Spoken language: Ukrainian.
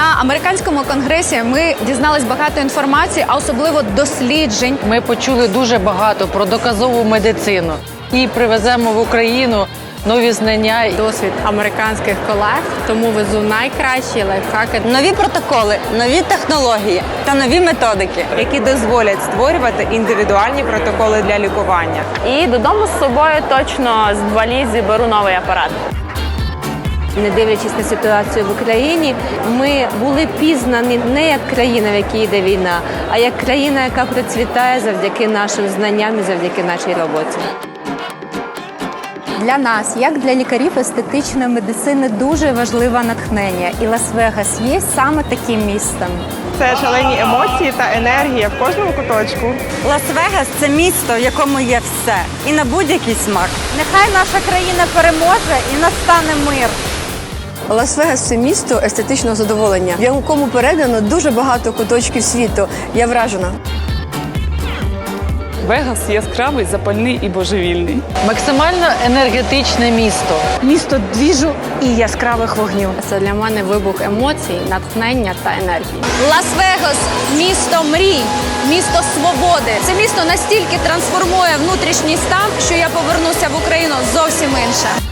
американському конгресі ми дізнались багато інформації, а особливо досліджень. Ми почули дуже багато про доказову медицину і привеземо в Україну нові знання. і досвід американських колег, тому везу найкращі лайфхаки. Нові протоколи, нові технології та нові методики. які дозволять створювати індивідуальні протоколи для лікування. І додому з собою точно з валізі беру новий апарат. Не дивлячись на ситуацію в Україні, ми були пізнані не як країна, в якій йде війна, а як країна, яка процвітає завдяки нашим знанням і завдяки нашій роботі. Для нас, як для лікарів естетичної медицини, дуже важливе натхнення. І Лас-Вегас є саме таким містом. Це шалені емоції та енергія в кожному куточку. Лас-Вегас це місто, в якому є все, і на будь-який смак. Нехай наша країна переможе і настане мир. Лас-Вегас це місто естетичного задоволення, в якому передано дуже багато куточків світу. Я вражена. Вегас яскравий, запальний і божевільний. Максимально енергетичне місто. Місто двіжу і яскравих вогнів. Це для мене вибух емоцій, натхнення та енергії. Лас-Вегас місто мрій, місто свободи. Це місто настільки трансформує внутрішній стан, що я повернуся в Україну зовсім інше.